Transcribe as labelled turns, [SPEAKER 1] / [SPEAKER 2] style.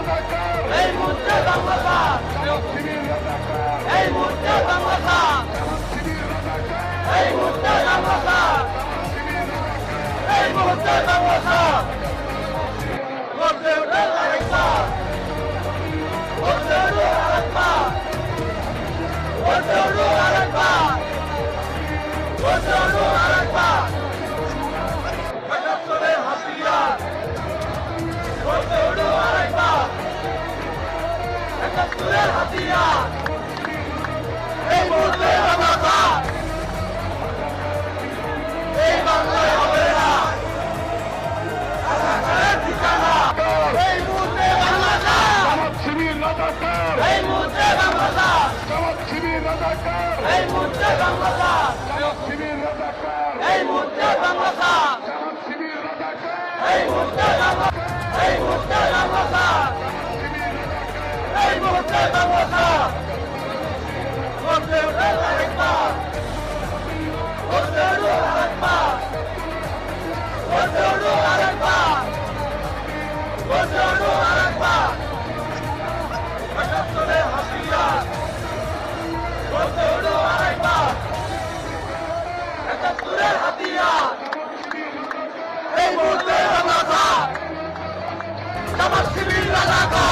[SPEAKER 1] রাজাকার
[SPEAKER 2] এই মুহূর্তে বাংলাদেশ
[SPEAKER 1] শিবির রাজাকার
[SPEAKER 2] এই মুহূর্তে বাংলাদেশ
[SPEAKER 1] শিবির রাজাকার
[SPEAKER 2] এই মুহূর্তে বাংলাদেশ
[SPEAKER 1] শিবির রাজাকার
[SPEAKER 2] এই মুহূর্তে বাংলাদেশ গর্জে ওঠে আরেকবার গর্জে ওঠে আরেকবার গর্জে একাত্তরের হাতিয়ার। এই মুহূর্তে এই মুহূর্তে জামাত শিবির রাজাকার